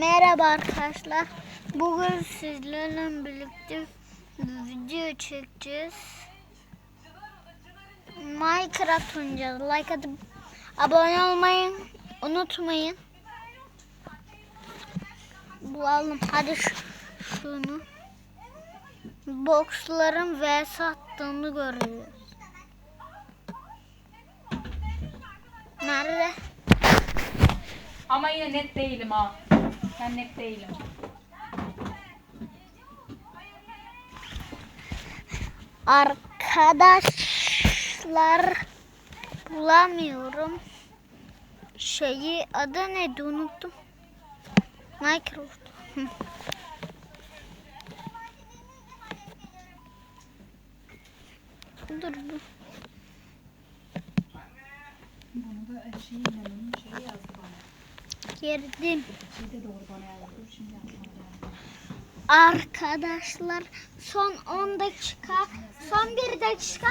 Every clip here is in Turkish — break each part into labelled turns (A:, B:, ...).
A: Merhaba arkadaşlar. Bugün sizlerle birlikte video çekeceğiz. Minecraft oynayacağız. Like atıp abone olmayı unutmayın. Bulalım. Hadi şu, şunu. Boxların vs attığını görüyoruz. Nerede?
B: Ama yine net değilim ha. Net değilim.
A: Arkadaşlar bulamıyorum. Şeyi adı neydi unuttum. Minecraft. Dur bu.
B: Bunu da onun şeyi yazdı bana.
A: Girdim. Arkadaşlar son 10 dakika, son 1 dakika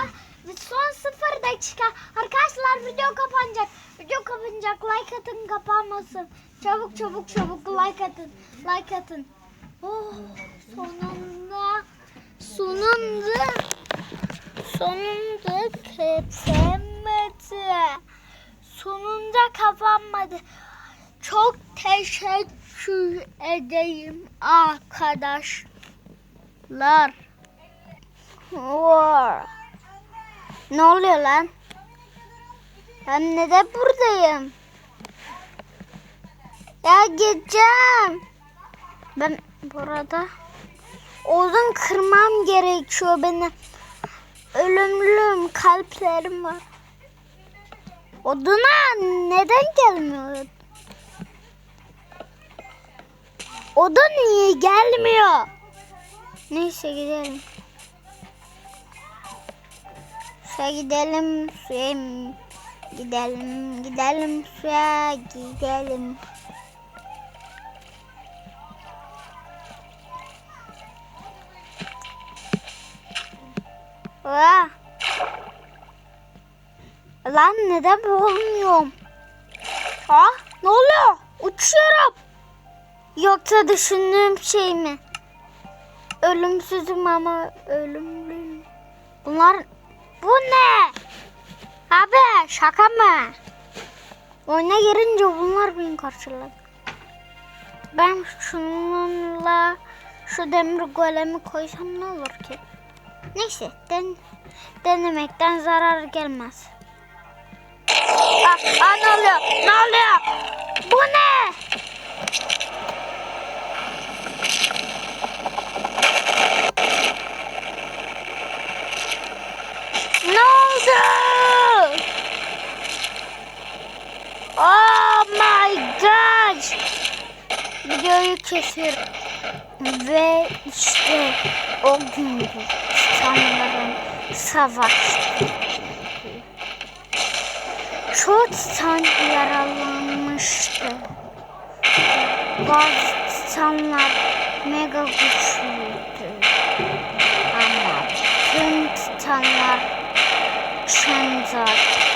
A: ve son 0 dakika. Arkadaşlar video kapanacak. Video kapanacak. Like atın kapanmasın. Çabuk çabuk çabuk like atın. Like atın. Oh, sonunda sonunda sonunda kesemedi. Sonunda kapanmadı. Çok teşekkür edeyim arkadaşlar. Wow. Ne oluyor lan? Ben neden buradayım? Ya gideceğim. Ben burada odun kırmam gerekiyor benim. Ölümlüm kalplerim var. Oduna neden gelmiyor? O da niye gelmiyor? Neyse gidelim. Suya gidelim, suya gidelim, gidelim suya gidelim. Aa. Lan neden boğulmuyorum? Ha? Ne oluyor? Uçuyorum. Yoksa düşündüğüm şey mi? Ölümsüzüm ama ölümlüyüm. Bunlar bu ne? Abi şaka mı? Oyuna girince bunlar beni karşıladı. Ben şununla şu demir golemi koysam ne olur ki? Neyse den, denemekten zarar gelmez. Aa, aa, ne oluyor? Ne oluyor? Bu? Ne Videoyu kesiyorum. Ve işte o gündü. Titanların savaşı. Çok titan yaralanmıştı. Bazı titanlar mega güçlüydü. Ama tüm titanlar şanzarlarını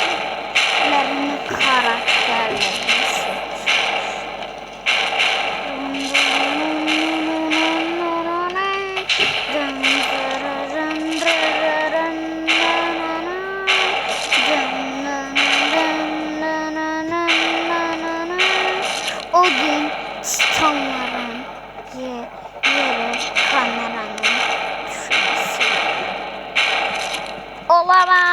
A: O gün titanların ye- yeri kameranın düşmesi. Olamaz.